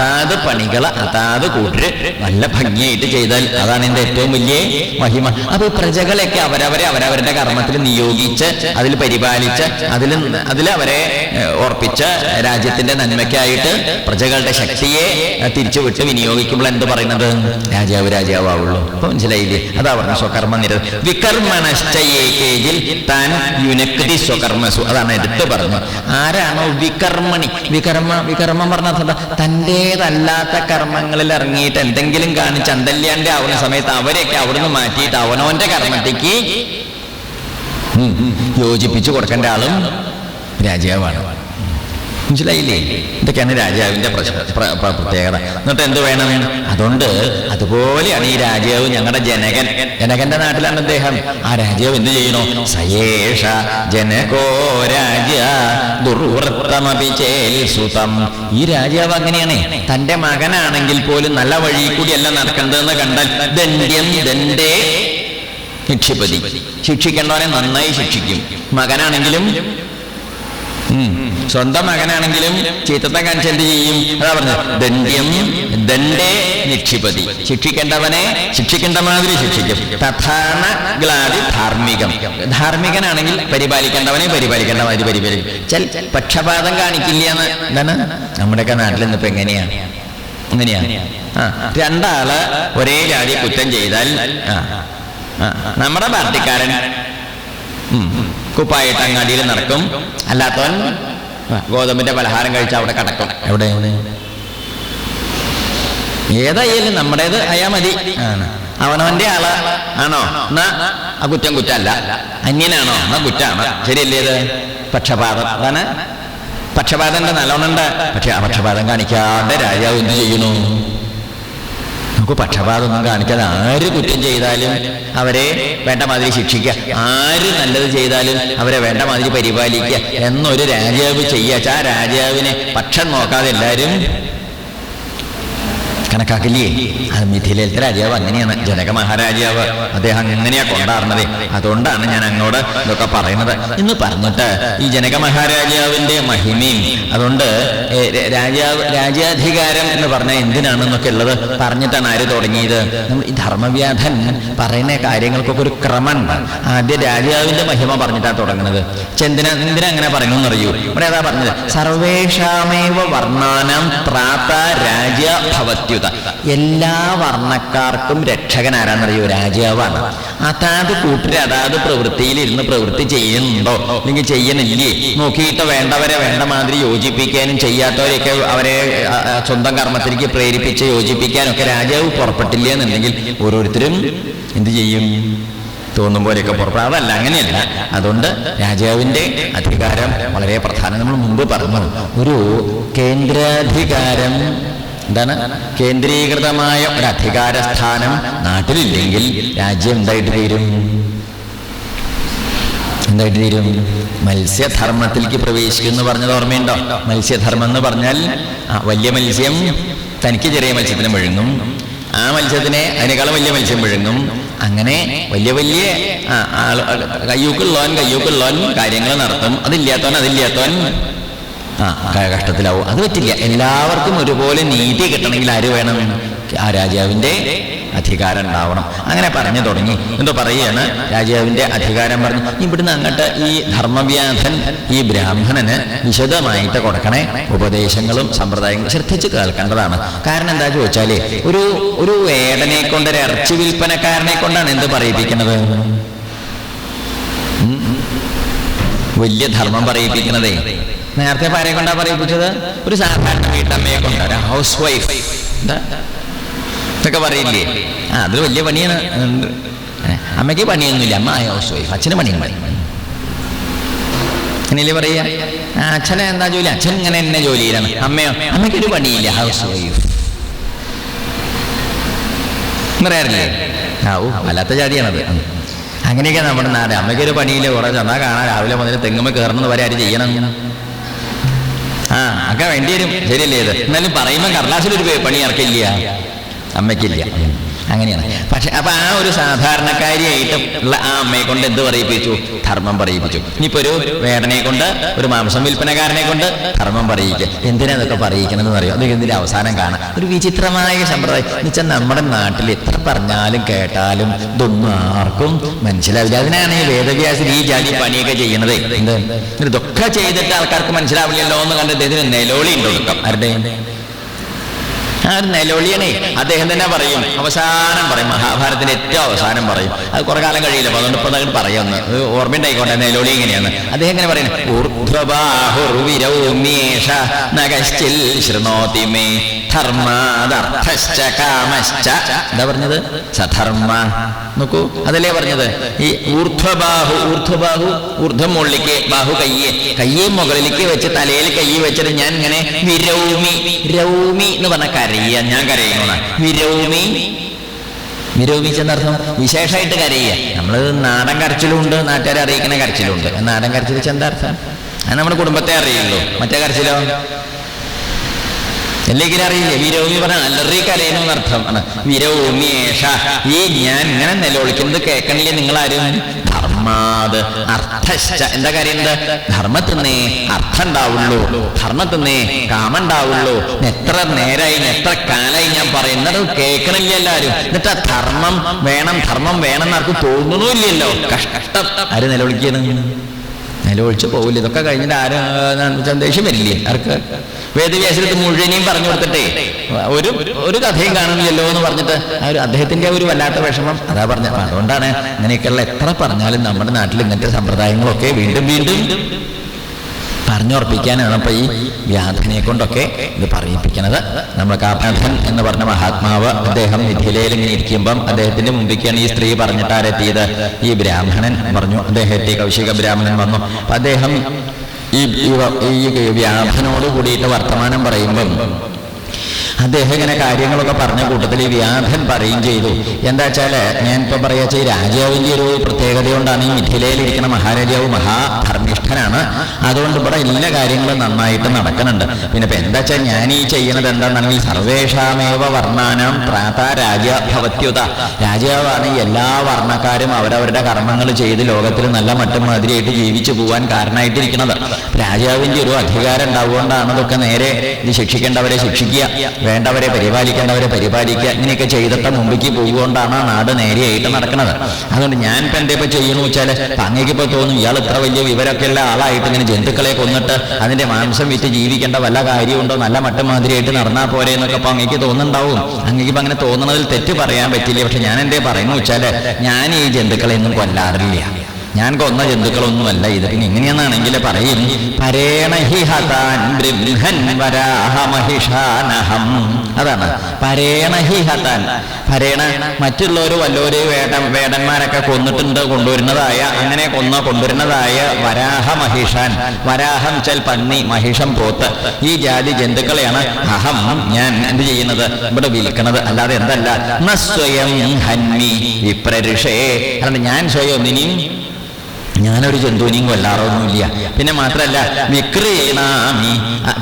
അതാത് പണികൾ അതാത് കൂട്ടര് നല്ല ഭംഗിയായിട്ട് ചെയ്താൽ അതാണ് എന്റെ ഏറ്റവും വലിയ മഹിമ. അപ്പൊ പ്രജകളെയൊക്കെ അവരവരെ അവരവരുടെ കർമ്മത്തിൽ നിയോഗിച്ച് അതിൽ പരിപാലിച്ച് അതിൽ അതിൽ അവരെ ഓർപ്പിച്ച് രാജ്യത്തിന്റെ നന്മയ്ക്കായിട്ട് പ്രജകളുടെ ശക്തിയെ തിരിച്ചുവിട്ട് വിനിയോഗിക്കുമ്പോൾ എന്ത് പറയുന്നത്? രാജാവ് രാജാവുള്ളൂ അപ്പൊ മനസ്സിലായില്ലേ? അതാ പറഞ്ഞ സ്വകർമ്മ നിര വികർമ്മണശ്ചയേക്കേജിൽ താൻ യുനക്തി സ്വകർമ്മസു. അതാണ് എടുത്ത് പറഞ്ഞത്. ആരാണോ വികർമ്മണി? വികർമ്മ വികർമ്മം പറഞ്ഞാൽ എന്താ? തന്റേതല്ലാത്ത കർമ്മങ്ങളിൽ ഇറങ്ങിയിട്ട് എന്തെങ്കിലും കാണിച്ച് അന്തല്യാന്റെ ആവുന്ന സമയത്ത് അവരെയൊക്കെ അവിടുന്ന് മാറ്റിയിട്ട് അവനവന്റെ കർമ്മത്തേക്ക് യോജിപ്പിച്ചു കൊടുക്കേണ്ട ആളും രാജാവാണ്. മനസ്സിലായില്ലേ? ഇതൊക്കെയാണ് രാജാവിന്റെ പ്രത്യേകത. എന്നിട്ട് എന്ത് വേണം? അതുകൊണ്ട് അതുപോലെയാണ് ഈ രാജാവ് ഞങ്ങളുടെ ജനകൻ. ജനകന്റെ നാട്ടിലാണ് അദ്ദേഹം. ആ രാജാവ് എന്ത് ചെയ്യണോ സയേഷ ജനകോ രാജ ദുർവൃത്തമപിചേൽ ഈ രാജാവ് അങ്ങനെയാണ്. തന്റെ മകനാണെങ്കിൽ പോലും നല്ല വഴി കൂടി അല്ല നടക്കേണ്ടതെന്ന് കണ്ടാൽ ദണ്ഡ്യം ശിക്ഷിക്കേണ്ടവനെ നന്നായി ശിക്ഷിക്കും. മകനാണെങ്കിലും. സ്വന്തം മകനാണെങ്കിലും ചീത്തത്തെ കാണിച്ച് എന്ത് ചെയ്യും? അതാ പറഞ്ഞത്. ദണ്ഡ്യം ദണ്ഡേ നിക്ഷിപതി. ശിക്ഷിക്കേണ്ടവനെ ശിക്ഷിക്കേണ്ട മാതിരി ശിക്ഷിക്കും. തഥാണ ഗ്ലാദി ധാർമ്മികം. ധാർമ്മികനാണെങ്കിൽ പരിപാലിക്കേണ്ടവനെ പരിപാലിക്കേണ്ട മാതിരി പരിപാലിക്കും. ചെൽ പക്ഷപാതം കാണിക്കില്ല എന്ന് എന്താണ്? നമ്മുടെയൊക്കെ നാട്ടിൽ ഇന്നിപ്പോ എങ്ങനെയാണ് എങ്ങനെയാ? ആ രണ്ടാൾ ഒരേ ജാതി കുറ്റം ചെയ്താൽ നമ്മുടെ പാർട്ടിക്കാരൻ ഉം, കുപ്പായിട്ട് അങ്ങാടിയിൽ നടക്കും. അല്ലാത്തവൻ ഗോതമ്പിന്റെ പലഹാരം കഴിച്ച് അവിടെ കടക്കും. എവിടെ? ഏതായാലും നമ്മുടേത് അയാ മതി. ആണ്. അവനവന്റെ ആൾ. ആണോ? എന്നാ ആ കുറ്റം കുറ്റല്ല. അന്യനാണോ? എന്നാ കുറ്റാണ്. ശരിയല്ലേ ഇത്? പക്ഷപാതം. അതാണ്. പക്ഷപാതന്റെ നല്ലോണുണ്ട് പക്ഷെ ആ പക്ഷപാതം കാണിക്കാതെ രാജാവ് എന്ത് ചെയ്യണു നമുക്ക് പക്ഷപാതമൊന്നും കാണിക്കാതെ ആര് കുറ്റം ചെയ്താലും അവരെ വേണ്ട മാതിരി ശിക്ഷിക്കുക. ആര് നല്ലത് ചെയ്താലും അവരെ വേണ്ട മാതിരി പരിപാലിക്കുക. എന്നൊരു രാജാവ് ചെയ്യാച്ച ആ രാജാവിനെ പക്ഷം നോക്കാതെ എല്ലാവരും കണക്കാക്കില്ലേ? അത് മിഥിലയിലത്തെ രാജാവ് അങ്ങനെയാണ്. ജനക മഹാരാജാവ് അദ്ദേഹം അങ്ങനെയാ കൊണ്ടാടുന്നത്? അതുകൊണ്ടാണ് ഞാൻ അങ്ങോട് ഇതൊക്കെ പറയുന്നത്. എന്ന് പറഞ്ഞിട്ട് ഈ ജനക മഹാരാജാവിന്റെ മഹിമയും അതുകൊണ്ട് രാജാവ് രാജ്യാധികാരം എന്ന് പറഞ്ഞ എന്തിനാണ് എന്നൊക്കെ ഉള്ളത് പറഞ്ഞിട്ടാണ് ആര് തുടങ്ങിയത്? ഈ ധർമ്മവ്യാധൻ പറയുന്ന കാര്യങ്ങൾക്കൊക്കെ ഒരു ക്രമമുണ്ട്. ആദ്യം രാജാവിന്റെ മഹിമ പറഞ്ഞിട്ടാണ് തുടങ്ങുന്നത്. ചെന്തിന എന്തിനാ അങ്ങനെ പറയുന്നു എന്നറിയൂ ഇവിടെ അതാ പറഞ്ഞത്. സർവേഷാമേവ വർണാനം രാജ്യ രാജ ഭവത്യുത എല്ലാ വർണക്കാർക്കും രക്ഷകൻ ആരാന്നറിയോ രാജാവാണ്. അതാത് കൂട്ടര് അതാത് പ്രവൃത്തിയിൽ ഇരുന്ന് പ്രവൃത്തി ചെയ്യുന്നുണ്ടോ? അല്ലെങ്കിൽ ചെയ്യണില്ലേ? നോക്കിയിട്ട് വേണ്ടവരെ വേണ്ട മാതിരി യോജിപ്പിക്കാനും ചെയ്യാത്തവരെയൊക്കെ അവരെ സ്വന്തം കർമ്മത്തിലേക്ക് പ്രേരിപ്പിച്ച് യോജിപ്പിക്കാനും ഒക്കെ രാജാവ് പുറപ്പെട്ടില്ല എന്നുണ്ടെങ്കിൽ ഓരോരുത്തരും എന്ത് ചെയ്യും? തോന്നും പോലെയൊക്കെ പുറപ്പെടും. അതല്ല അങ്ങനെയല്ല. അതുകൊണ്ട് രാജാവിന്റെ അധികാരം വളരെ പ്രധാനം. നമ്മൾ മുമ്പ് പറഞ്ഞു ഒരു കേന്ദ്രാധികാരം എന്താണ്? കേന്ദ്രീകൃതമായ ഒരു അധികാര സ്ഥാനം നാട്ടിലില്ലെങ്കിൽ രാജ്യം എന്തായിട്ട് തീരും? എന്തായിട്ട് തീരും? മത്സ്യധർമ്മത്തിലേക്ക് പ്രവേശിക്കും എന്ന് പറഞ്ഞത് ഓർമ്മയുണ്ടോ? മത്സ്യധർമ്മം എന്ന് പറഞ്ഞാൽ വലിയ മത്സ്യം തനിക്ക് ചെറിയ മത്സ്യത്തിന് വിഴുങ്ങും ആ മത്സ്യത്തിനെ അതിനേക്കാളും വലിയ മത്സ്യം വിഴുങ്ങും അങ്ങനെ വലിയ വലിയ കയ്യൂക്കുള്ളവൻ കയ്യൂക്കുള്ളവൻ കാര്യങ്ങൾ നടത്തും. അതില്ലാത്തവൻ അതില്ലാത്തവൻ ആ കഷ്ടത്തിലാവും അത് പറ്റില്ല. എല്ലാവർക്കും ഒരുപോലെ നീതി കിട്ടണമെങ്കിൽ ആര് വേണം? ആ രാജാവിന്റെ അധികാരം ഉണ്ടാവണം. അങ്ങനെ പറഞ്ഞു തുടങ്ങി. എന്തോ പറയുകയാണ്. രാജാവിന്റെ അധികാരം പറഞ്ഞു. ഇവിടുന്ന് അങ്ങോട്ട് ഈ ധർമ്മവ്യാധൻ ഈ ബ്രാഹ്മണന് വിശദമായിട്ട് കൊടുക്കണേ. ഉപദേശങ്ങളും സമ്പ്രദായങ്ങളും ശ്രദ്ധിച്ച് കേൾക്കേണ്ടതാണ്. കാരണം എന്താ ചോദിച്ചാൽ ഒരു ഒരു വേടനെ കൊണ്ട് ഒരു ഇറച്ചി വിൽപ്പനക്കാരനെ കൊണ്ടാണ് എന്ത് പറയിപ്പിക്കുന്നത്? വലിയ ധർമ്മം പറയിപ്പിക്കുന്നതേ. നേരത്തെ പാരെ കൊണ്ടാ പറയിപ്പിച്ചത്? ഒരു സാധാരണ വീട്ടമ്മയെ കൊണ്ട് ഹൗസ് വൈഫ് ഇതൊക്കെ പറയില്ലേ? ആ അതിൽ വലിയ പണിയാണ്. അമ്മയ്ക്ക് പണിയൊന്നുമില്ല. അമ്മ ഹൗസ് വൈഫ് അച്ഛന് പണിയും പണി അങ്ങനെയല്ലേ പറയുക ആ, അച്ഛനെ എന്താ ജോലി? അച്ഛൻ ഇങ്ങനെ എന്നെ ജോലിയിലാണ്. അമ്മയോ? അമ്മയ്ക്ക് ഒരു പണിയില്ല ഹൗസ് വൈഫ് പറയാറില്ലേ? ആ ഓ അല്ലാത്ത ജാതിയാണത്. അങ്ങനെയൊക്കെ നമ്മുടെ നാട്. അമ്മയ്ക്കൊരു പണിയില്ല കുറെ ചെന്നാ കാണാൻ രാവിലെ മുതൽ തെങ്ങുമ്പോൾ കയറുന്നത് വരെ ആര് ചെയ്യണം? ആ ഒക്കെ വേണ്ടി വരും. ശരിയല്ലേ ഇത്? എന്നാലും പറയുമ്പോൾ കടലാസിലൊരു പണി ഇറക്കില്ല അമ്മയ്ക്കില്ല. അങ്ങനെയാണ്. പക്ഷെ അപ്പൊ ആ ഒരു സാധാരണക്കാരിയായിട്ട് ഉള്ള ആ അമ്മയെ കൊണ്ട് എന്ത് പറയിപ്പിച്ചു? ധർമ്മം പറയിപ്പിച്ചു. ഇനിയിപ്പോ ഒരു വേടനെ കൊണ്ട് ഒരു മാംസം വിൽപ്പനക്കാരനെ കൊണ്ട് ധർമ്മം പറയിക്കുക. എന്തിനാ അതൊക്കെ പറയിക്കണം എന്ന് പറയും അതൊക്കെ ഇതിന്റെ അവസാനം കാണാം ഒരു വിചിത്രമായ സമ്പ്രദായം. എന്നുവെച്ചാൽ നമ്മുടെ നാട്ടിൽ എത്ര പറഞ്ഞാലും കേട്ടാലും ഇതൊന്നും ആർക്കും മനസ്സിലാവില്ല. അതിനാണ് ഈ വേദവ്യാസൻ ഈ ജാതി പണിയൊക്കെ ചെയ്യണത് എന്ത്? ഇതൊക്കെ ചെയ്തിട്ട് ആൾക്കാർക്ക് മനസ്സിലാവില്ലല്ലോ എന്ന് കണ്ടിട്ട് ഇതിന് നിലോളി ഉണ്ട് ആരുടെ? ആ നിലവിളിയണേ അദ്ദേഹം തന്നെ പറയും. അവസാനം പറയും. മഹാഭാരതത്തിന്റെ ഏറ്റവും അവസാനം പറയും. അത് കുറെ കാലം കഴിയില്ല. അതുകൊണ്ട് ഇപ്പൊ അങ്ങോട്ട് പറയാമെന്ന് ഓർമ്മയുണ്ടായിക്കോട്ടെ നിലവിളി ഇങ്ങനെയാണ് അദ്ദേഹം ഇങ്ങനെ പറയുന്നത് ഊർധ്വബാഹുർവിരൗമ്യേഷ നഗശ്ചിൽ ശൃണോതി മേ കാമശ്ച. എന്താ പറഞ്ഞത്? സധർമ്മ നോക്കൂ അതല്ലേ പറഞ്ഞത്? ഈ ഊർധ്വബാഹു ഊർധ്വബാഹു ഊർധ്വം മുകളിലേക്ക് ബാഹു കയ്യെ. കയ്യെ മുകളിലേക്ക് വെച്ച് തലയിൽ കൈ വെച്ചിട്ട് ഞാൻ ഇങ്ങനെ വിരൗമി രൗമി എന്ന് പറഞ്ഞ കരയ ഞാൻ കരയുന്ന വിരൗമി. വിരോപിച്ചെന്നർത്ഥം വിശേഷമായിട്ട് കരയുക. നമ്മൾ നാടൻ കരച്ചിലുണ്ട് നാട്ടുകാരെ അറിയിക്കുന്ന കരച്ചിലുണ്ട് നാടൻ കരച്ചിൽ അർത്ഥം? അത് നമ്മുടെ കുടുംബത്തെ അറിയുള്ളൂ. മറ്റേ കരച്ചിലോ? അല്ലെങ്കിൽ അറിയില്ലേ? വിരോമി പറഞ്ഞ അലറി കരയണം എന്നർത്ഥം ആണ്. ഏഷ ഈ ഞാൻ ഇങ്ങനെ നിലവിളിക്കുന്നത് കേൾക്കണില്ലേ നിങ്ങളാരും? ധർമാത് അർത്ഥശ്ച. എന്താ കാര്യം? ധർമ്മത്തിന്നേ അർത്ഥം ഉണ്ടാവുള്ളൂ ധർമ്മത്തിന്നേ കാമുണ്ടാവുള്ളൂ. എത്ര നേരായി എത്ര കാലായി ഞാൻ പറയുന്നത് കേൾക്കണില്ല എല്ലാരും? എന്നിട്ട് ധർമ്മം വേണം ധർമ്മം വേണം എന്ന് ആർക്കും തോന്നുന്നില്ലല്ലോ കഷ്ടം. ആര് നിലവിളിക്കുന്നു നിലവിളിച്ച് പോവില്ല. ഇതൊക്കെ കഴിഞ്ഞിട്ട് ആരും? ദേഷ്യം വരില്ലേ? ആർക്ക്? വേദവ്യാസത്തിൽ മുഴുവനെയും പറഞ്ഞു കൊടുത്തിട്ടേ. ഒരു ഒരു കഥയും കാണുന്നില്ലല്ലോ എന്ന് പറഞ്ഞിട്ട് ആ ഒരു അദ്ദേഹത്തിന്റെ ഒരു വല്ലാത്ത വിഷമം അതാ പറഞ്ഞ അതുകൊണ്ടാണ് അങ്ങനെയൊക്കെയുള്ള എത്ര പറഞ്ഞാലും നമ്മുടെ നാട്ടിൽ ഇങ്ങനത്തെ സമ്പ്രദായങ്ങളൊക്കെ വീണ്ടും വീണ്ടും പറഞ്ഞുറപ്പിക്കാനാണ് ഇപ്പൊ ഈ വ്യാധനെ കൊണ്ടൊക്കെ ഇത് പറയിപ്പിക്കുന്നത്. നമ്മൾ കാർണധൻ എന്ന് പറഞ്ഞ മഹാത്മാവ് അദ്ദേഹം മിഥിലയിൽ ഇങ്ങനെ ഇരിക്കുമ്പം അദ്ദേഹത്തിന്റെ മുമ്പിലേക്കാണ് ഈ സ്ത്രീ പറഞ്ഞിട്ടാരെത്തിയത് ഈ ബ്രാഹ്മണൻ പറഞ്ഞു. അദ്ദേഹത്തെ കൗശിക ബ്രാഹ്മണൻ വന്നു. അപ്പൊ അദ്ദേഹം ഈ വ്യാപനോട് കൂടിയിട്ട് വർത്തമാനം പറയുമ്പം അദ്ദേഹം ഇങ്ങനെ കാര്യങ്ങളൊക്കെ പറഞ്ഞ കൂട്ടത്തിൽ ഈ വ്യാധൻ പറയും ചെയ്തു. എന്താ വെച്ചാൽ ഞാൻ ഇപ്പൊ പറയാ ഈ രാജാവിന്റെ ഒരു പ്രത്യേകത കൊണ്ടാണ് ഈ മിഥിലയിലിരിക്കുന്ന മഹാരാജാവ് മഹാധർമ്മിഷ്ഠനാണ്. അതുകൊണ്ട് ഇവിടെ എല്ലാ കാര്യങ്ങളും നന്നായിട്ട് നടക്കുന്നുണ്ട്. പിന്നെ ഇപ്പൊ എന്താ വെച്ചാൽ ഞാൻ ഈ ചെയ്യുന്നത് എന്താണെന്നുണ്ടെങ്കിൽ സർവേഷാമേവ വർണാനം പ്രാത രാജ ഭവത്യുത. രാജാവാണ് എല്ലാ വർണക്കാരും അവരവരുടെ കർമ്മങ്ങൾ ചെയ്ത് ലോകത്തിൽ നല്ല മറ്റും മാതിരിയായിട്ട് ജീവിച്ചു പോകാൻ കാരണമായിട്ടിരിക്കുന്നത്. രാജാവിന്റെ ഒരു അധികാരം ഉണ്ടാവുകൊണ്ടാണ് ഇതൊക്കെ നേരെ ഇത് ശിക്ഷിക്കേണ്ടവരെ ശിക്ഷിക്കുക. വേണ്ടവരെ പരിപാലിക്കേണ്ടവരെ പരിപാലിക്കുക. ഇങ്ങനെയൊക്കെ ചെയ്തിട്ട് മുമ്പിക്ക് പോയിക്കൊണ്ടാണ് ആ നാട് നേരെയായിട്ട് നടക്കുന്നത്. അതുകൊണ്ട് ഞാൻ ഇപ്പൊ എന്താ ഇപ്പൊ ചെയ്യണമെന്ന് വെച്ചാൽ അങ്ങേക്ക് ഇപ്പൊ തോന്നും ഇയാൾ ഇത്ര വലിയ വിവരമൊക്കെ ഉള്ള ആളായിട്ട് ഇങ്ങനെ ജന്തുക്കളെ കൊന്നിട്ട് അതിന്റെ മാംസം വിറ്റ് ജീവിക്കേണ്ട വല്ല കാര്യമുണ്ടോ? നല്ല മട്ടം മാതിരിയായിട്ട് നടന്നാൽ പോരെ എന്നൊക്കെ അപ്പൊ അങ്ങേക്ക് തോന്നുന്നുണ്ടാവും. അങ്ങേക്ക് ഇപ്പൊ അങ്ങനെ തോന്നുന്നതിൽ തെറ്റ് പറയാൻ പറ്റില്ല. പക്ഷെ ഞാൻ എന്തേ പറയുന്നു വെച്ചാൽ ഞാൻ ഈ ജന്തുക്കളെ ഒന്നും കൊല്ലാറില്ല. ഞാൻ കൊന്ന ജന്തുക്കളൊന്നുമല്ല. ഇത് പിന്നെ എങ്ങനെയാണെന്നാണെങ്കിൽ പറയും പരേണഹി ഹതാൻ ബ്രഹ്മൻ വരാഹമഹിഷാനഹം അതാണ്. പരേണഹി ഹതാൻ. പരേണ മറ്റുള്ളവർ വല്ലവര് വേട വേടന്മാരൊക്കെ കൊന്നിട്ടുണ്ട് കൊണ്ടുവരുന്നതായ അങ്ങനെ കൊന്ന കൊണ്ടുവരുന്നതായ വരാഹ മഹിഷാൻ. വരാഹം ചൽ പന്നി മഹിഷം പോത്ത്. ഈ ജാതി ജന്തുക്കളെയാണ് അഹം ഞാൻ എന്ത് ചെയ്യുന്നത്? ഇവിടെ വിൽക്കുന്നത് അല്ലാതെ എന്തല്ല? സ്വയം ഹന്നി വിപ്രരുഷേ. അല്ലാണ്ട് ഞാൻ സ്വയം ഒന്നിനെയും ഞാനൊരു ജന്തുവിനെയും കൊല്ലാറൊന്നുമില്ല. പിന്നെ മാത്രല്ല വിക്രീണാമി.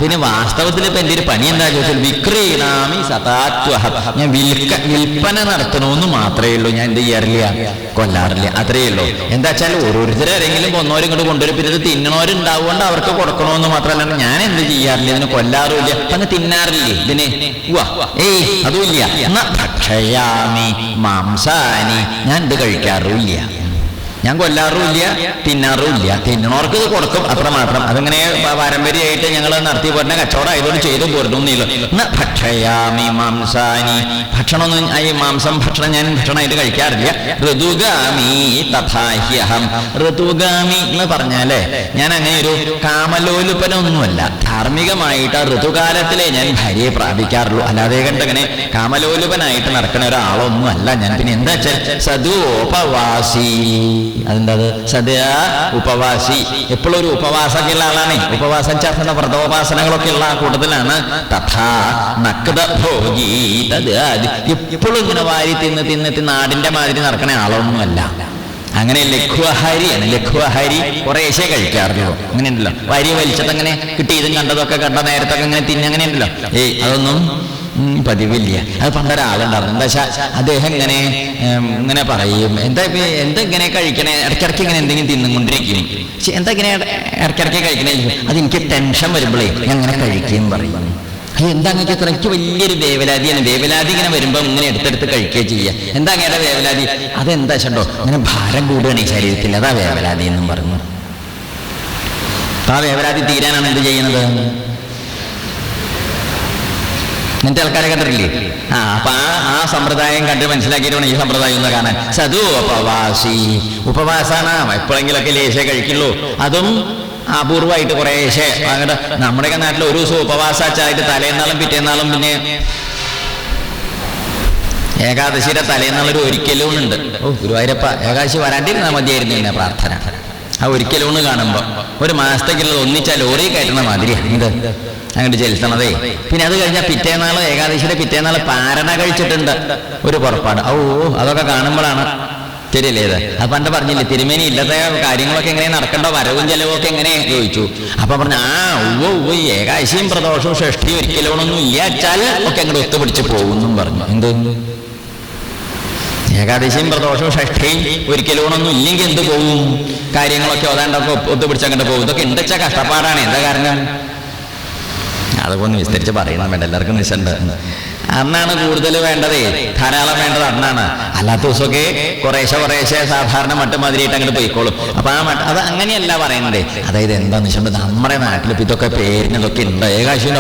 പിന്നെ വാസ്തവത്തിൽ ഇപ്പൊ എന്റെ ഒരു പണി എന്താ ചോദിച്ചാൽ വിക്രീണാമി സതാത്വഹം ഞാൻ വിൽക്ക വിൽപ്പന നടത്തണമെന്ന് മാത്രമേ ഉള്ളൂ. ഞാൻ എന്ത് ചെയ്യാറില്ല? കൊല്ലാറില്ല. അത്രയേ ഉള്ളൂ. എന്താ വെച്ചാൽ ഓരോരുത്തരെ ആരെങ്കിലും കൊന്നവരും ഇങ്ങോട്ട് കൊണ്ടുവരും. പിന്നെ ഇത് തിന്നണവരുണ്ടാവുകൊണ്ട് അവർക്ക് കൊടുക്കണമെന്ന് മാത്രമല്ല ഞാൻ എന്ത് ചെയ്യാറില്ല? ഇതിന് കൊല്ലാറുമില്ല. അങ്ങ് തിന്നാറില്ലേ ഇതിന്? ഏയ് അതുമില്ല. ഭക്ഷയാമി മാംസാനി ഞാൻ ഇത് കഴിക്കാറുമില്ല. ഞാൻ കൊല്ലാറുമില്ല തിന്നാറുമില്ല തിന്നണോർക്ക് ഇത് കൊടുക്കും അത്രമാത്രം അതങ്ങനെ അതിങ്ങനെ പാരമ്പര്യമായിട്ട് ഞങ്ങൾ നടത്തി പോരുന്ന കച്ചവടം ആയതുകൊണ്ട് ചെയ്തു പോരുന്നില്ല ഭക്ഷയാമി മാംസാനി. ഭക്ഷണമൊന്നും ഈ മാംസം ഭക്ഷണം ഞാൻ ഭക്ഷണമായിട്ട് കഴിക്കാറില്ല. ഋതുഗാമി തഥാഹ്യഹം. ഋതുഗാമി എന്ന് പറഞ്ഞാലേ ഞാൻ അങ്ങനെ ഒരു കാമലോലുപനൊന്നുമല്ല. ധാർമ്മികമായിട്ട് ആ ഋതുകാലത്തിലേ ഞാൻ ഭാര്യയെ പ്രാപിക്കാറുള്ളൂ. അല്ലാതെ കണ്ടങ്ങനെ കാമലോലുപനായിട്ട് നടക്കുന്ന ഒരാളൊന്നും അല്ല ഞാൻ. പിന്നെ എന്താ വെച്ചാൽ ഉപവാസി. അതെന്താ അത് സദാ ഉപവാസി. എപ്പോഴും ഒരു ഉള്ള ആളാണ്. ഉപവാസം ചേർക്കുന്ന വ്രതോപാസനകളൊക്കെ ഉള്ള ആ കൂട്ടത്തിലാണ്. തഥാ നക്ത ഭോഗി. തത് എപ്പോഴും ഇങ്ങനെ വാരി തിന്ന് തിന്ന് തിന്ന് നാടിന്റെ മാതിരി നടക്കണ ആളൊന്നുമല്ല. അങ്ങനെ ലഘുവഹാരിയാണ് ലഘുവഹാരി കുറേശ്ശേ കഴിക്കാറുള്ളൂ അങ്ങനെ ഉണ്ടല്ലോ വരി വലിച്ചത് അങ്ങനെ കിട്ടിയതും കണ്ടതൊക്കെ കണ്ട നേരത്തൊക്കെ അങ്ങനെ തിന്നെ അങ്ങനെ ഉണ്ടല്ലോ ഏയ് അതൊന്നും പതിവില്ല. അത് പണ്ടൊരാളുണ്ടായിരുന്നു. എന്താ വെച്ചാൽ അദ്ദേഹം ഇങ്ങനെ ഇങ്ങനെ പറയും എന്താ എന്താ ഇങ്ങനെ കഴിക്കണേ? ഇടയ്ക്കിടയ്ക്ക് ഇങ്ങനെ എന്തെങ്കിലും തിന്നുകൊണ്ടിരിക്കും. എന്താ ഇങ്ങനെ ഇടയ്ക്കിടയ്ക്ക് കഴിക്കണേ? അത് എനിക്ക് ടെൻഷൻ വരുമ്പോഴേ ഞാൻ ഇങ്ങനെ കഴിക്കുകയും പറയും. "അയ്യോ, എന്താ നിങ്ങൾക്ക് ഇത്ര എനിക്ക് വലിയൊരു വേവലാതിയാണ്. വേവലാതി ഇങ്ങനെ വരുമ്പോൾ ഇങ്ങനെ എടുത്തെടുത്ത് കഴിക്കുകയോ ചെയ്യുക എന്താ അങ്ങനെ വേവലാതി? അതെന്താ വെച്ചോ അങ്ങനെ ഭാരം കൂടുകയാണ് ഈ ശരീരത്തിൽ. അതാ വേവലാതി എന്നും പറഞ്ഞു. ആ വേവലാതി തീരാനാണ് എന്ത് ചെയ്യുന്നത്? ഇങ്ങനത്തെ ആൾക്കാരെ കണ്ടിട്ടില്ലേ? ആ അപ്പൊ ആ ആ സമ്പ്രദായം കണ്ട് മനസ്സിലാക്കിയിട്ട് ഈ സമ്പ്രദായം ഒന്ന് കാണാൻ. സതു ഉപവാസി. ഉപവാസാണ്. എപ്പോഴെങ്കിലൊക്കെ ലേശേ കഴിക്കുള്ളൂ. അതും അപൂർവമായിട്ട് കുറേശ്ശെ അങ്ങോട്ട് നമ്മുടെയൊക്കെ നാട്ടിൽ ഒരു ദിവസം ഉപവാസാച്ചായിട്ട് തലേന്നാളും പിറ്റേന്നാളും പിന്നെ ഏകാദശിയുടെ തലേന്നുള്ളൊരു ഉണ്ട് ഓ ഗുരുവായൂരപ്പ ഏകാദശി വരാണ്ടിരുന്നാൽ മതിയായിരുന്നു എന്നെ പ്രാർത്ഥന. ആ ഒരിക്കലൂണ് കാണുമ്പോൾ ഒരു മാസത്തേക്കുള്ളത് ഒന്നിച്ചാ ലോറി കയറ്റുന്ന മാതിരിയാണ് ഇത് അങ്ങോട്ട് ചെലുത്തണതേ. പിന്നെ അത് കഴിഞ്ഞാൽ പിറ്റേന്നാൾ ഏകാദശിയുടെ പിറ്റേന്നാൾ പാരണ കഴിച്ചിട്ടുണ്ട്. ഒരു പുറപ്പാട്. ഓ അതൊക്കെ കാണുമ്പോഴാണ് ശരിയല്ലേ ഇത്? അത് പണ്ട് പറഞ്ഞില്ലേ തിരുമേനി ഇല്ലാത്ത കാര്യങ്ങളൊക്കെ എങ്ങനെ നടക്കേണ്ട വരവും ചെലവും ഒക്കെ എങ്ങനെ? ചോദിച്ചു. അപ്പൊ പറഞ്ഞു ആ ഉവ്വ ഉവ്വ ഏകാശിയും പ്രദോഷവും ഷഷ്ടിയും ഇല്ല ഇല്ലാച്ചാൽ ഒക്കെ അങ്ങോട്ട് ഒത്തുപിടിച്ച് പോകുന്നും പറഞ്ഞു. എന്ത്? ഏകാദശിയും പ്രദോഷവും ഷഷ്ടിയും ഒരിക്കലും ഒന്നും ഇല്ലെങ്കിൽ എന്ത് പോകും കാര്യങ്ങളൊക്കെ ഓതാണ്ടൊക്കെ ഒത്തുപിടിച്ച് അങ്ങോട്ട് പോകും. ഇതൊക്കെ എന്താ കഷ്ടപ്പാടാണ്? എന്താ കാരണം? അതൊക്കെ ഒന്ന് വിസ്തരിച്ച് പറയണം. വേണ്ട എല്ലാവർക്കും നിശണ്ട് അന്നാണ് കൂടുതൽ വേണ്ടതേ. ധാരാളം വേണ്ടത് അന്നാണ്. അല്ലാത്ത ദിവസമൊക്കെ കുറേശ്ശെ കുറേശ്ശെ സാധാരണ മട്ടുമാതിരിയായിട്ട് അങ്ങോട്ട് പോയിക്കോളും. അപ്പൊ ആ മട്ട് അത് അങ്ങനെയല്ല പറയുന്നത്. അതായത് എന്താന്ന് വെച്ചാൽ നമ്മുടെ നാട്ടിൽ ഇപ്പൊ ഇതൊക്കെ പേരിനൊക്കെ ഉണ്ട്? ഏകാശി.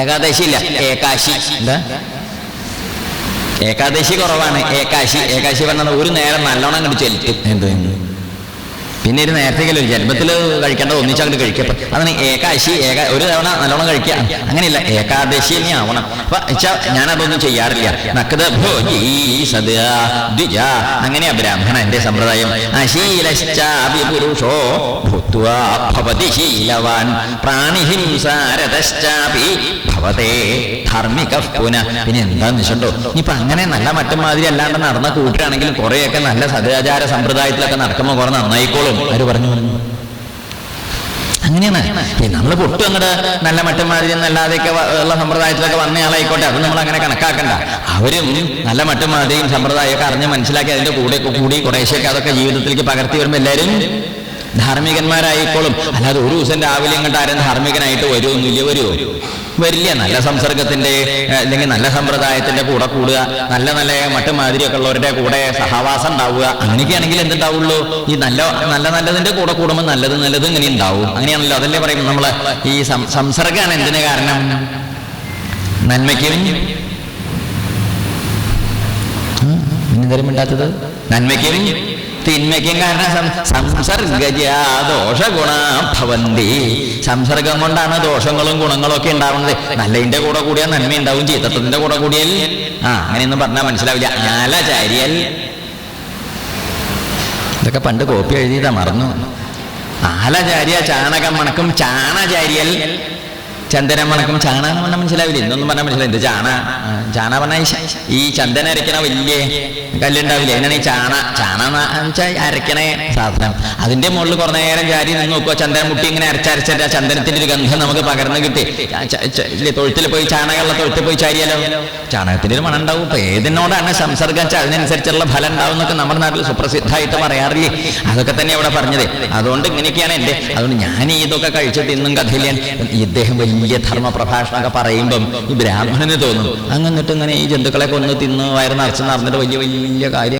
ഏകാദശി ഇല്ല ഏകാശി. എന്താ? ഏകാദശി കുറവാണ്. ഏകാശി. ഏകാശി പറഞ്ഞത് ഒരു നേരം നല്ലോണം അങ്ങോട്ട് ചെലുത്തും എന്ത്? പിന്നെ ഒരു നേരത്തേക്കല്ലോ ജന്മത്തിൽ കഴിക്കേണ്ടത് ഒന്നിച്ചങ്ങോട്ട് കഴിക്കപ്പോ അതാണ് ഏകാശി ഏക ഒരു തവണ നല്ലോണം കഴിക്കുക. അങ്ങനെയല്ല ഏകാദശി ഇനി ആവണം. അപ്പൊ വെച്ചാ ഞാനതൊന്നും ചെയ്യാറില്ല. നക്കത് ദ്വിജ. അങ്ങനെയാ ബ്രാഹ്മണ എന്റെ സമ്പ്രദായം. അശീലശ്ചാപി പുരുഷോ ശീലവാൻ. പ്രാണിഹിംസാരതശ്ചാപി ഭവതേ പുന. പിന്നെ എന്താന്ന് വെച്ചിട്ടോ ഇനിയിപ്പൊ അങ്ങനെ നല്ല മറ്റും മാതിരി അല്ലാണ്ട് നടന്ന കൂട്ടുകയാണെങ്കിലും കുറെയൊക്കെ നല്ല സദാചാര സമ്പ്രദായത്തിലൊക്കെ നടക്കുമ്പോൾ കുറെ നന്നായിക്കോളും. അവർ പറഞ്ഞു. പറഞ്ഞു അങ്ങനെയാണ് നമ്മൾ പൊട്ടും അങ്ങോട്ട് നല്ല മറ്റന്മാരിൽ എന്നല്ലാതെയൊക്കെ വ- ഉള്ള സമ്പ്രദായത്തിലൊക്കെ വന്ന ആളായിക്കോട്ടെ. അത് നമ്മൾ അങ്ങനെ കണക്കാക്കണ്ട. അവരും നല്ല മറ്റന്മാരെയും സമ്പ്രദായമൊക്കെ അറിഞ്ഞ് മനസ്സിലാക്കി അതിന്റെ കൂടെ കൂടി കുറേശ്ശൊക്കെ അതൊക്കെ ജീവിതത്തിലേക്ക് പകർത്തി വരുമ്പോൾ എല്ലാവരും ധാർമ്മികന്മാരായിക്കോളും. അല്ലാതെ ഒരു ദിവസം രാവിലെ ഇങ്ങോട്ട് ആരും ധാർമ്മികനായിട്ട് വരുമൊന്നുമില്ല വരുമോ വരില്ല. നല്ല സംസർഗത്തിന്റെ അല്ലെങ്കിൽ നല്ല സമ്പ്രദായത്തിന്റെ കൂടെ കൂടുക. നല്ല നല്ല മറ്റു മാതിരിയൊക്കെ ഉള്ളവരുടെ കൂടെ സഹവാസം ഉണ്ടാവുക. അങ്ങനെയൊക്കെയാണെങ്കിൽ എന്തുണ്ടാവുള്ളൂ? ഈ നല്ല നല്ല നല്ലതിന്റെ കൂടെ കൂടുമ്പോൾ നല്ലത് നല്ലത് ഇങ്ങനെ ഉണ്ടാവും. അങ്ങനെയാണല്ലോ. അതല്ലേ പറയും നമ്മൾ. ഈ സംസർഗമാണ് എന്തിനു കാരണം? നന്മയ്ക്കും. നന്മയ്ക്കും. തിന്മയ്ക്കും കാരണം സം- സംസർഗജാ ദോഷ ഭവന്തി സംസർഗം കൊണ്ടാണ് ദോഷങ്ങളും ഗുണങ്ങളും ഒക്കെ ഉണ്ടാവുന്നത്. നല്ലതിന്റെ കൂടെ കൂടിയാൽ നന്മ ഉണ്ടാവും ചീത്തത്തിന്റെ കൂടെ കൂടിയാൽ. ആ അങ്ങനെയൊന്നും പറഞ്ഞാൽ മനസ്സിലാവില്ല. ആലചാരിയൽ ഇതൊക്കെ പണ്ട് കോപ്പി എഴുതിയതാ മറന്നു. ആലചാര്യ ചാണകം മണക്കും ചാണചാര്യൽ. ചന്ദനം മണക്കും ചാണ എന്ന് പറഞ്ഞാൽ മനസ്സിലാവില്ല? ഇന്നൊന്നും പറഞ്ഞാൽ മനസ്സിലായി ഇത് ചാണ? ചാണ പറഞ്ഞാൽ ഈ ചന്ദനം അരയ്ക്കണ വലിയ കല്ലുണ്ടാവില്ലേ? എന്നാണ് ഈ ചാണ ചാണ വെച്ചാൽ സാധനം. അതിന്റെ മുകളിൽ കുറേ നേരം ചാരി നിന്ന് നോക്കുക ചന്ദനം മുട്ടി ഇങ്ങനെ അരച്ചരച്ചാൽ ചന്ദനത്തിന്റെ ഒരു ഗന്ധം നമുക്ക് പകർന്നു കിട്ടി. തൊഴുത്തിൽ പോയി ചാണകമുള്ള തൊഴുത്തിൽ പോയി ചാരിയാലോ? ചാണകത്തിന്റെ ഒരു മണം ഉണ്ടാവും. ഇപ്പൊ ഏതിനോടാണ് സംസർഗം? അതിനനുസരിച്ചുള്ള ഫലം ഉണ്ടാവും എന്നൊക്കെ നമ്മുടെ നാട്ടിൽ സുപ്രസിദ്ധമായിട്ട് പറയാറില്ലേ? അതൊക്കെ തന്നെ അവിടെ പറഞ്ഞത്. അതുകൊണ്ട് ഇങ്ങനെയൊക്കെയാണ് എന്റെ അതുകൊണ്ട് ഞാൻ ഇതൊക്കെ കഴിച്ചിട്ട് ഇന്നും കഥയില്ല ഇദ്ദേഹം വലിയ ധർമ്മ പ്രഭാഷണമൊക്കെ പറയുമ്പം ഈ ബ്രാഹ്മണന് തോന്നും. അങ്ങ് എന്നിട്ട് ഇങ്ങനെ ഈ ജന്തുക്കളെ കൊന്ന് തിന്ന് വയറ് നിറച്ച് നടന്നിട്ട് വലിയ വലിയ കാര്യം